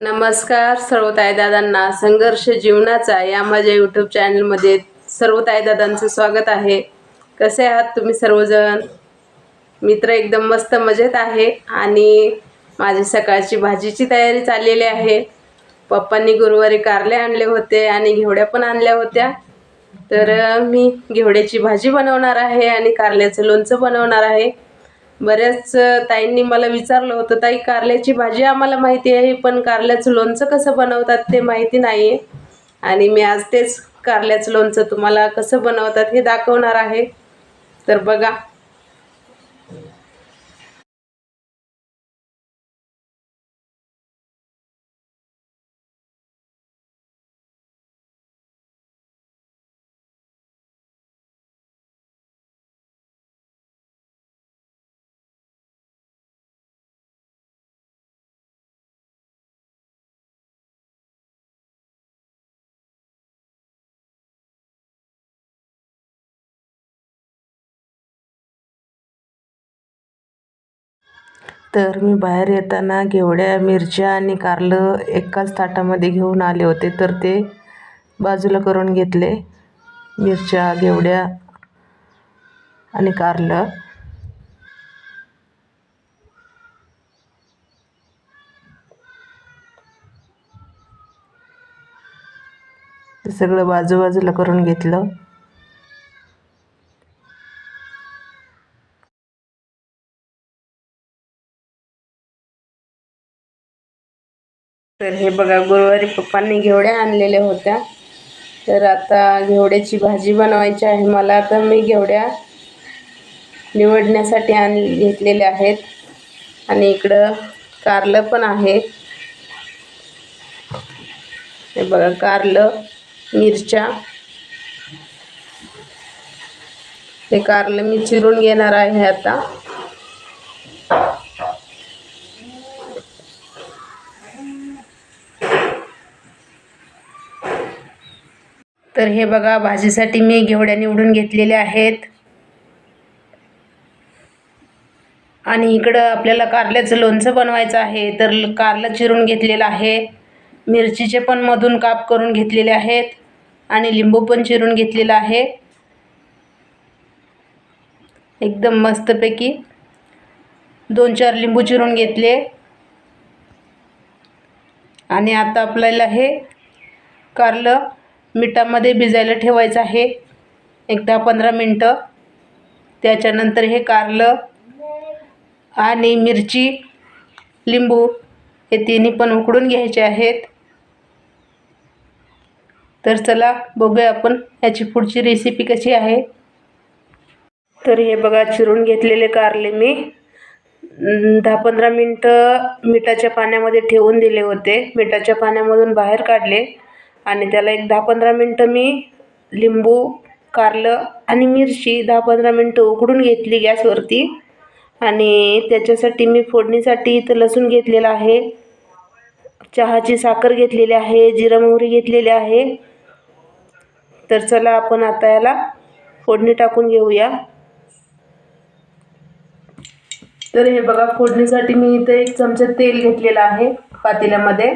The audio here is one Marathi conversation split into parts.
नमस्कार सर्व ताईदादांना संघर्ष जीवनाचा या माझ्या यूट्यूब चॅनलमध्ये सर्व ताईदादांचं स्वागत आहे. कसे आहात तुम्ही सर्वजण? मित्र एकदम मस्त मजेत आहे आणि माझी सकाळची भाजीची तयारी चाललेली आहे. पप्पांनी गुरुवारी कारले आणले होते आणि घेवड्या पण आणल्या होत्या. तर मी घेवड्याची भाजी बनवणार आहे आणि कारल्याचं लोणचं बनवणार आहे. बऱ्याच ताईंनी मला विचारलं होतं ताई कारल्याची भाजी आम्हाला माहिती आहे पण कारल्याचं लोणचं कसं बनवतात ते माहिती नाही आहे आणि मी आज तेच कारल्याचं लोणचं तुम्हाला कसं बनवतात हे दाखवणार आहे. तर बघा. तर मी बाहेर येताना घेवड्या मिरच्या आणि कारलं एकाच ताटामध्ये घेऊन आले होते. तर ते बाजूला करून घेतले. मिरच्या घेवड्या आणि कारलं. ते सगळं बाजूबाजूला करून घेतलं. तर हे बघा गुरुवारी पप्पांनी घेवड्या आणलेल्या होत्या. तर आता घेवड्याची भाजी बनवायची आहे. मला आता मी घेवड्या निवडण्यासाठी आण घेतलेल्या आहेत. आणि इकडं कारलं पण आहे हे बघा कारलं मिरच्या. हे कारलं मी चिरून घेणार आहे आता. तर हे बघा भाजीसाठी मी घेवड्या निवडून घेतलेल्या आहेत. आणि इकडं आपल्याला कारल्याचं लोणचं बनवायचं आहे तर कारलं चिरून घेतलेलं आहे. मिरचीचे पण मधून काप करून घेतलेले आहेत आणि लिंबू पण चिरून घेतलेलं आहे. एकदम मस्तपैकी दोन चार लिंबू चिरून घेतले. आणि आता आपल्याला हे कारलं मिठामध्ये भिजायला ठेवायचं आहे. एक दहा पंधरा मिनटं. त्याच्यानंतर हे कारलं आणि मिरची लिंबू हे तिन्ही पण उकडून घ्यायचे आहेत. तर चला बघूया आपण याची पुढची रेसिपी कशी आहे. तर हे बघा चिरून घेतलेले कारले मी. दहा पंधरा मिनटं मिठाच्या पाण्यामध्ये ठेवून दिले होते. मिठाच्या पाण्यामधून बाहेर काढले. आणि त्याला एक दहा पंधरा मिनटं मी लिंबू कारलं आणि मिरची दहा पंधरा मिनटं उकडून घेतली गॅसवरती. आणि त्याच्यासाठी मी फोडणीसाठी इथं लसूण घेतलेला आहे. चहाची साखर घेतलेली आहे जिरा मोहरी घेतलेली आहे. तर चला आपण आता याला फोडणी टाकून घेऊया. तर हे बघा फोडणीसाठी मी इथे एक चमचा तेल घेतलेलं आहे पातेल्यामध्ये.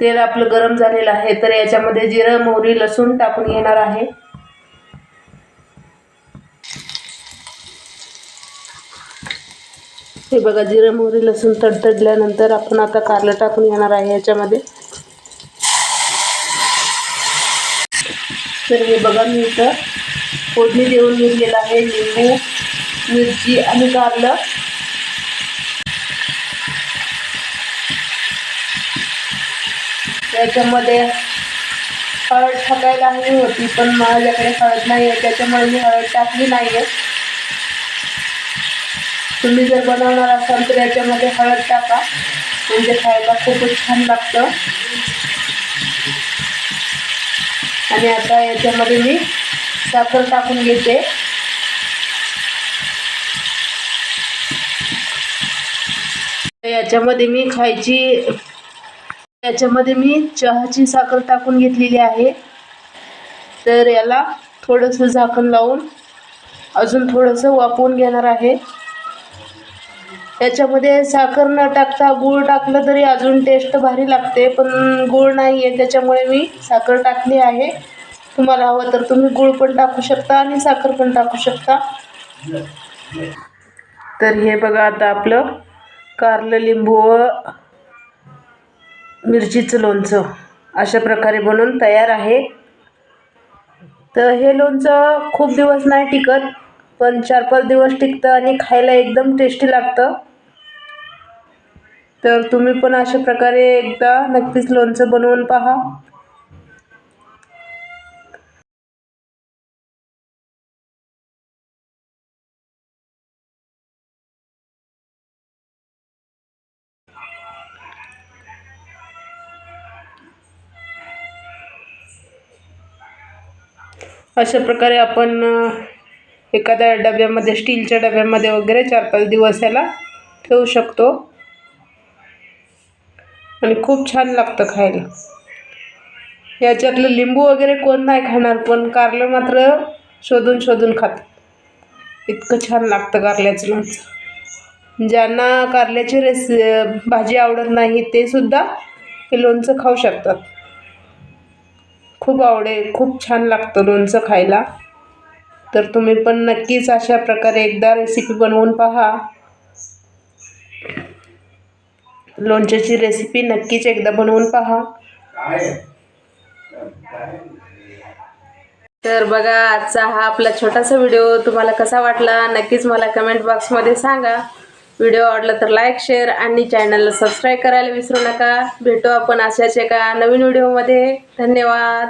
तेल आपलं गरम झालेलं आहे तर याच्यामध्ये जिरं मोहरी लसूण टाकून घेणार आहे. हे बघा जिरं मोहरी लसूण तडतडल्यानंतर आपण आता कारलं टाकून घेणार आहे याच्यामध्ये. तर हे बघा मी इथं फोडणी देऊन घेतलेलं आहे लिंबू मिरची आणि कारलं. त्याच्यामध्ये हळद टाकायला हवी होती पण माझ्याकडे हळद नाही आहे त्याच्यामुळे मी हळद टाकली नाही आहे तुम्ही जर बनवणार असाल तर याच्यामध्ये हळद टाका म्हणजे खायला खूपच छान लागतं. आणि आता याच्यामध्ये मी साखर टाकून घेते. याच्यामध्ये मी खायची याच्यामध्ये मी चहाची साखर टाकून घेतलेली आहे. तर याला थोडंसं झाकण लावून अजून थोडंसं वाफवून घेणार आहे. याच्यामध्ये साखर न टाकता गूळ टाकलं तरी अजून टेस्ट भारी लागते पण गूळ नाही आहे त्याच्यामुळे मी साखर टाकली आहे. तुम्हाला हवं तर तुम्ही गूळ पण टाकू शकता आणि साखर पण टाकू शकता. तर हे बघा आता आपलं कारलं लिंबू व मिरचीचं लोणचं अशा प्रकारे बनवून तयार आहे. तर हे लोणचं खूप दिवस नाही टिकत पण चार पाच दिवस टिकतं आणि खायला एकदम टेस्टी लागतं. तर तुम्ही पण अशा प्रकारे एकदा नक्कीच लोणचं बनवून पहा. अशा प्रकारे आपण एखाद्या डब्यामध्ये स्टीलच्या डब्यामध्ये वगैरे चार पाच दिवस याला ठेवू शकतो. आणि खूप छान लागतं खायला. याच्यातलं लिंबू वगैरे कोण नाही खाणार पण कारलं मात्र शोधून शोधून खात इतकं छान लागतं कारल्याचं लोणचं ज्यांना कारल्याची रेसि भाजी आवडत नाही ते सुद्धा हे लोणचं खाऊ शकतात. खूप आवडेल खूप छान लागतं लोणचं खायला. तर तुम्ही पण नक्कीच अशा प्रकारे एकदा रेसिपी बनवून पहा. लोणच्याची रेसिपी नक्कीच एकदा बनवून पहा. तर बघा आजचा हा आपला छोटासा व्हिडिओ तुम्हाला कसा वाटला नक्कीच मला कमेंट बॉक्समध्ये सांगा. व्हिडिओ आवडला तर लाईक शेअर आणि चॅनलला सबस्क्राईब करायला विसरू नका. भेटू आपण अशाच एका नवीन व्हिडिओमध्ये. धन्यवाद.